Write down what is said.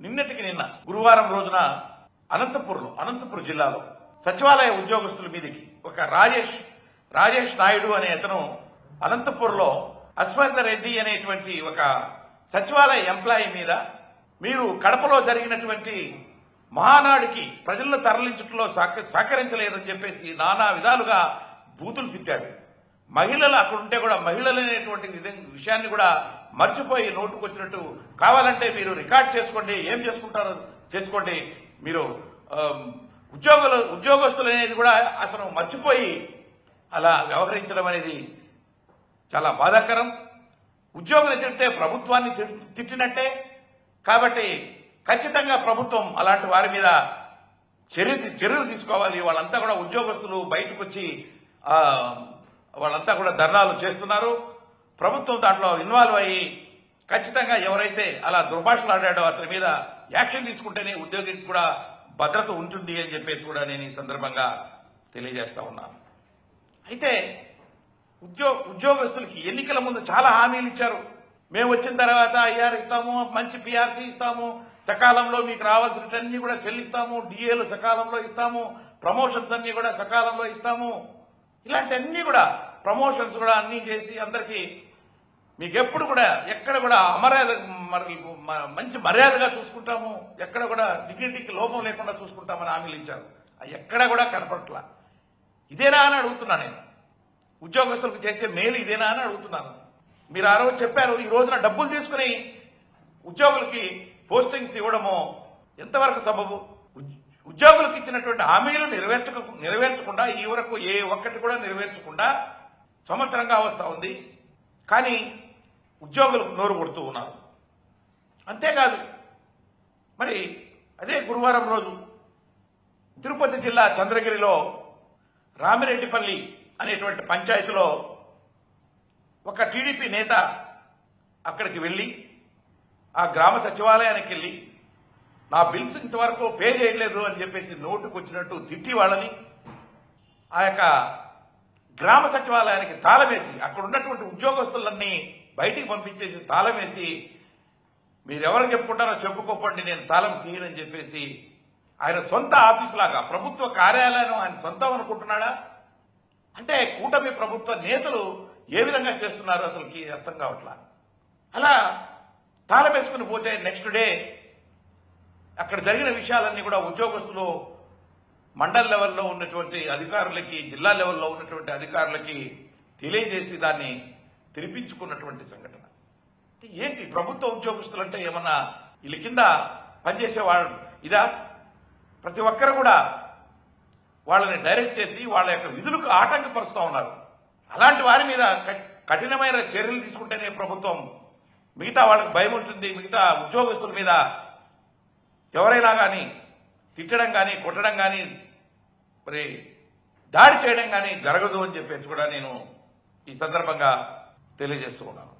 నిన్నటికి నిన్న గురువారం రోజున అనంతపురంలో అనంతపురం జిల్లాలో సచివాలయ ఉద్యోగస్తుల మీదకి ఒక రాజేష్ రాజేష్ నాయుడు అనే అతను అనంతపురంలో అశ్వంత రెడ్డి అనేటువంటి ఒక సచివాలయ ఎంప్లాయీ మీద మీరు కడపలో జరిగినటువంటి మహానాడుకి ప్రజలను తరలించడంలో సహక- సహకరించలేదని చెప్పేసి నానా విధాలుగా బూతులు తిట్టాడు. మహిళలు అక్కడ ఉంటే కూడా మహిళలు అనేటువంటి విషయాన్ని కూడా మర్చిపోయి నోటుకు వచ్చినట్టు కావాలంటే మీరు రికార్డ్ చేసుకోండి. ఏం చేసుకుంటారు చేసుకోండి. మీరు ఉద్యోగులు ఉద్యోగస్తులు అనేది కూడా అతను మర్చిపోయి అలా వ్యవహరించడం అనేది చాలా బాధాకరం. ఉద్యోగులు తిడితే ప్రభుత్వాన్ని తిట్టినట్టే. కాబట్టి ఖచ్చితంగా ప్రభుత్వం అలాంటి వారి మీద చర్య చర్యలు తీసుకోవాలి. వాళ్ళంతా కూడా ఉద్యోగస్తులు బయటకు వచ్చి వాళ్ళంతా కూడా ధర్నాలు చేస్తున్నారు. ప్రభుత్వం దాంట్లో ఇన్వాల్వ్ అయ్యి ఖచ్చితంగా ఎవరైతే అలా దుర్భాషలాడాడో అతని మీద యాక్షన్ తీసుకుంటేనే ఉద్యోగికి కూడా భద్రత ఉంటుంది అని చెప్పేసి కూడా నేను ఈ సందర్భంగా తెలియజేస్తా ఉన్నాను. అయితే ఉద్యో ఉద్యోగస్తులకి ఎన్నికల ముందు చాలా హామీలు ఇచ్చారు. మేము వచ్చిన తర్వాత ఐఆర్ ఇస్తాము మంచి పిఆర్సీ ఇస్తాము సకాలంలో మీకు రావాల్సినవన్నీ కూడా చెల్లిస్తాము డిఏలు సకాలంలో ఇస్తాము ప్రమోషన్స్ అన్ని కూడా సకాలంలో ఇస్తాము. ఇలాంటివన్నీ కూడా ప్రమోషన్స్ కూడా అన్ని చేసి అందరికీ మీకు ఎప్పుడు కూడా ఎక్కడ కూడా అమర్యాద మంచి మర్యాదగా చూసుకుంటాము. ఎక్కడ కూడా డిగ్నిటీకి లోపం లేకుండా చూసుకుంటామని హామీలు ఇచ్చారు. ఎక్కడ కూడా కనపట్ల ఇదేనా అని అడుగుతున్నా నేను. ఉద్యోగస్తులకు చేసే మేలు ఇదేనా అని అడుగుతున్నాను. మీరు ఆ రోజు చెప్పారు ఈ రోజున డబ్బులు తీసుకుని ఉద్యోగులకి పోస్టింగ్స్ ఇవ్వడము ఎంతవరకు సబబు ఉద్యోగులకు ఇచ్చినటువంటి హామీలు నెరవేర్చక నెరవేర్చకుండా ఈ వరకు ఏ ఒక్కటి కూడా నెరవేర్చకుండా సంవత్సరంగా వస్తూ ఉంది. కానీ ఉద్యోగులకు నోరు కొడుతూ ఉన్నారు. అంతేకాదు మరి అదే గురువారం రోజు తిరుపతి జిల్లా చంద్రగిరిలో రామిరెడ్డిపల్లి అనేటువంటి పంచాయతీలో ఒక టీడీపీ నేత అక్కడికి వెళ్ళి ఆ గ్రామ సచివాలయానికి వెళ్ళి నా బిల్స్ ఇంతవరకు పే చేయలేదు అని చెప్పేసి నోటుకు వచ్చినట్టు తిట్టి వాళ్ళని ఆ యొక్క గ్రామ సచివాలయానికి తాళం వేసి అక్కడ ఉన్నటువంటి ఉద్యోగస్తులన్నీ బయటికి పంపించేసి తాళం వేసి మీరెవరు చెప్పుకుంటారో చెప్పుకోకండి నేను తాళం తీయనని చెప్పేసి ఆయన సొంత ఆఫీస్ లాగా ప్రభుత్వ కార్యాలయం ఆయన సొంతం అనుకుంటున్నాడా? అంటే కూటమి ప్రభుత్వ నేతలు ఏ విధంగా చేస్తున్నారు అసలుకి అర్థం కావట్లా? అలా తాళం వేసుకుని పోతే నెక్స్ట్ డే అక్కడ జరిగిన విషయాలన్నీ కూడా ఉద్యోగస్తులు మండల్ లెవెల్లో ఉన్నటువంటి అధికారులకి జిల్లా లెవెల్లో ఉన్నటువంటి అధికారులకి తెలియజేసి దాన్ని తెరిపించుకున్నటువంటి సంఘటన. ఏంటి? ప్రభుత్వ ఉద్యోగస్తులు అంటే ఏమన్నా వీళ్ళ కింద పనిచేసేవాళ్ళు? ఇదా? ప్రతి ఒక్కరు కూడా వాళ్ళని డైరెక్ట్ చేసి వాళ్ళ యొక్క విధులకు ఆటంకపరుస్తూ ఉన్నారు. అలాంటి వారి మీద క- కఠినమైన చర్యలు తీసుకుంటేనే ప్రభుత్వం మిగతా వాళ్ళకి భయం ఉంటుంది. మిగతా ఉద్యోగస్తుల మీద ఎవరైనా కానీ తిట్టడం కానీ కొట్టడం కానీ మరి దాడి చేయడం కానీ జరగదు అని చెప్పేసి కూడా నేను ఈ సందర్భంగా తెలియజేస్తూ ఉన్నాను.